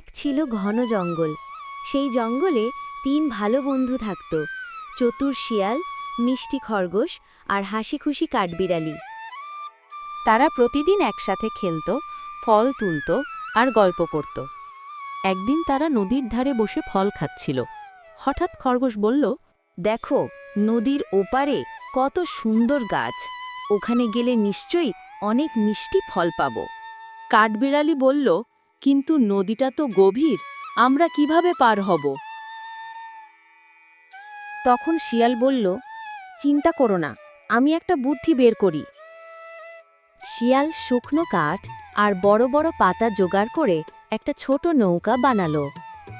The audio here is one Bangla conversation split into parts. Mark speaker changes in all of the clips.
Speaker 1: এক ছিল ঘন জঙ্গল। সেই জঙ্গলে তিন ভালো বন্ধু থাকত, চতুর শিয়াল, মিষ্টি খরগোশ আর হাসি খুশি কাঠবিড়ালি।
Speaker 2: তারা প্রতিদিন একসাথে খেলত, ফল তুলত আর গল্প করত। একদিন তারা নদীর ধারে বসে ফল খাচ্ছিল। হঠাৎ খরগোশ বলল, দেখো, নদীর ওপারে কত সুন্দর গাছ। ওখানে গেলে নিশ্চয়ই অনেক মিষ্টি ফল পাব। কাঠবিড়ালি বলল কিন্তু নদীটা তো গভীর, আমরা কীভাবে পার হব? তখন শিয়াল বলল, চিন্তা করো না, আমি একটা বুদ্ধি বের করি। শিয়াল শুকনো কাঠ আর বড় বড় পাতা জোগাড় করে একটা ছোট নৌকা বানালো।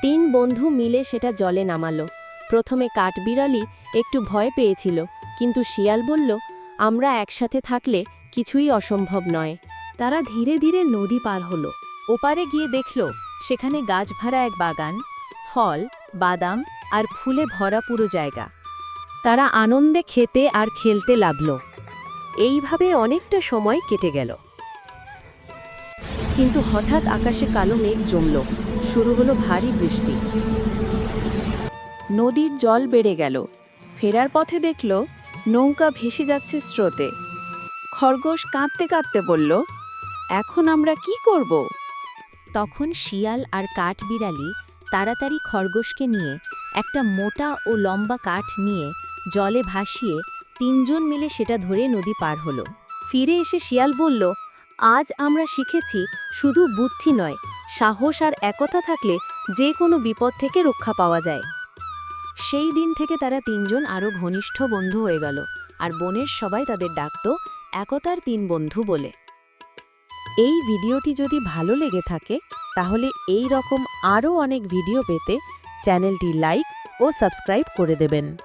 Speaker 2: তিন বন্ধু মিলে সেটা জলে নামালো। প্রথমে কাঠ কাঠবিড়ালি একটু ভয় পেয়েছিল, কিন্তু শিয়াল বলল, আমরা একসাথে থাকলে কিছুই অসম্ভব নয়। তারা ধীরে ধীরে নদী পার হলো। ওপারে গিয়ে দেখল, সেখানে গাছ ভরা এক বাগান, ফল, বাদাম আর ফুলে ভরা পুরো জায়গা। তারা আনন্দে খেতে আর খেলতে লাগল। এইভাবে অনেকটা সময় কেটে গেল। কিন্তু হঠাৎ আকাশে কালো মেঘ জমল, শুরু হলো ভারী বৃষ্টি। নদীর জল বেড়ে গেল। ফেরার পথে দেখল, নৌকা ভেসে যাচ্ছে স্রোতে। খরগোশ কাঁদতে কাঁদতে বলল, এখন আমরা কি করব? তখন শিয়াল আর কাঠ কাঠবিড়ালি তাড়াতাড়ি খরগোশকে নিয়ে একটা মোটা ও লম্বা কাঠ নিয়ে জলে ভাসিয়ে তিনজন মিলে সেটা ধরে নদী পার হলো। ফিরে এসে শিয়াল বলল, আজ আমরা শিখেছি শুধু বুদ্ধি নয়, সাহস আর একতা থাকলে যে কোনো বিপদ থেকে রক্ষা পাওয়া যায় সেই দিন থেকে তারা তিনজন আরও ঘনিষ্ঠ বন্ধু হয়ে গেল, আর বনের সবাই তাদের ডাকত, একতার তিন বন্ধু বলে। এই ভিডিওটি যদি ভালো লেগে থাকে, তাহলে এই রকম আরও অনেক ভিডিও পেতে চ্যানেলটি লাইক ও সাবস্ক্রাইব করে দেবেন।